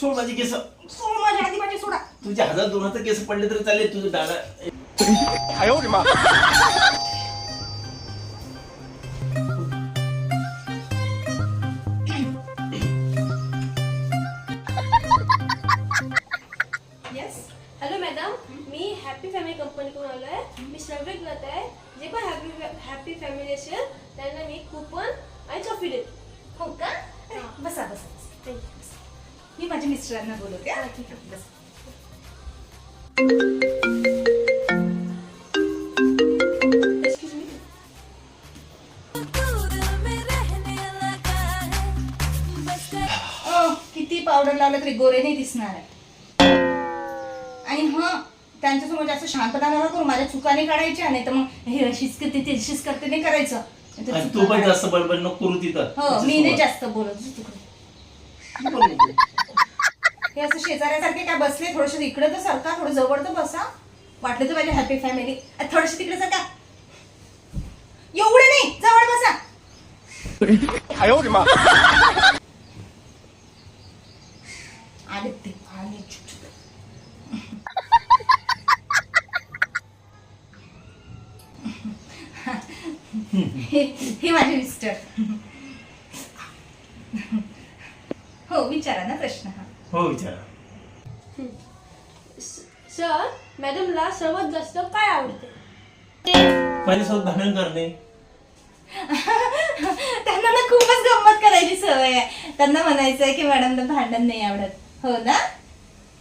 सोड माझी केस. सोड माझ्या आधी माझे सोडा. तुझे हजार दोन हजार केस पडले तरी चालेल तुझं डाळा येस हॅलो मॅडम मी हॅपी फॅमिली कंपनीकडून आलो आहे मी सर्वे करत आहे. जे पण हॅपी हॅपी फॅमिली असेल मिस्टरांना बोलवते अ, किती पावडर लावलं तरी गोरे नाही दिसणार आहे. आणि हा त्यांच्यासमोर जास्त शांतपणा नका करू माझ्या चुका नाही काढायच्या नाही तर मग हे अशीच करते ते अशीच करते नाही करायचं. तू पण. जास्त बडबड नको करू तिथं. हो मी नाही जास्त बोलत तिकडे. हे असं शेजाऱ्यासारखे काय बसले? थोडस इकडे तर सरका थोडं जवळ तर बसा. वाटलं तर माझ्या हॅपी फॅमिली थोडस तिकडे सरका. एवढे नाही जवळ बसा. आले ते आले चुप, चुप. हे हे माझे मिस्टर हो विचारा ना प्रश्न. हा विचारा. सर मॅडमला सर्वात जास्त काय आवडते? माझ्यासोबत भांडण करणे. त्यांना ना खूपच गंमत करायची सवय आहे. त्यांना म्हणायचं आहे की मॅडमला भांडण नाही आवडत. हो ना?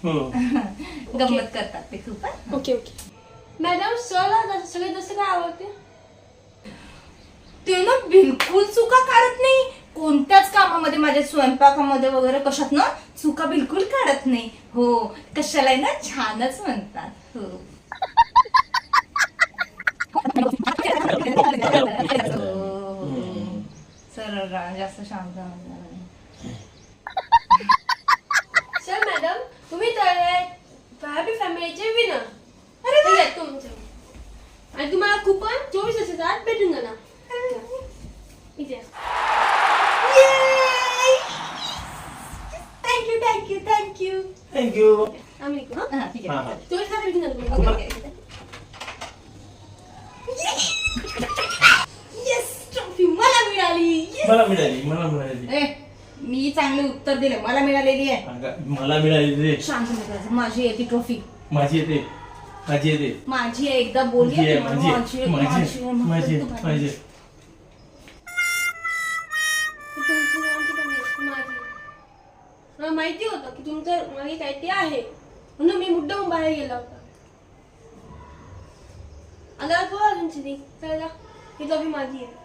हो. गंमत करतात ते खूप. Okay okay. मॅडम सरला सगळ्यात जास्त काय आवडते? ते ना बिलकुल चुका काढत नाही. कोणत्याच कामामध्ये माझ्या स्वयंपाकामध्ये वगैरे कशात ना चुका बिलकुल काढत नाही. हो कशाला ना छानच म्हणतात. हो. हो. सरळ राहा, जास्त शांत. सर मॅडम तुम्ही तर हॅपी फॅमिलीचे विनर अरे वा. तुमचं. आणि तुम्हाला कुपन चोवीस तासात भेटून जाणार. इथे थँक्यू थँक्यू थँक्यू थँक्यू आम्ही निघू हा हा ठीक हा, आहे हा. चोवीस तासात भेटून जाणार ओके, तुम्हाला. Trophy मला मिळाली. Yes. मला मिळाली मला मिळाली. ए, मी चांगले उत्तर दिले मला मिळालेली आहे. अगं, मला मिळाली रे शांत बसायचं. माझी आहे ती ट्रॉफी माझी येते. माझी येते. माझी आहे एकदा बोलली माझी आहे आहे, माझी माझी आहे, आहे, माझी माझी आहे, आहे, माझी तू आहे, भांड. माझी आहे. माहिती होतं की तुमचं मागे काहीतरी आहे. म्हणून मी मुद्दाम बाहेर गेला होता. आता बोला तुमची ती चला ही ट्रॉफी माझी आहे.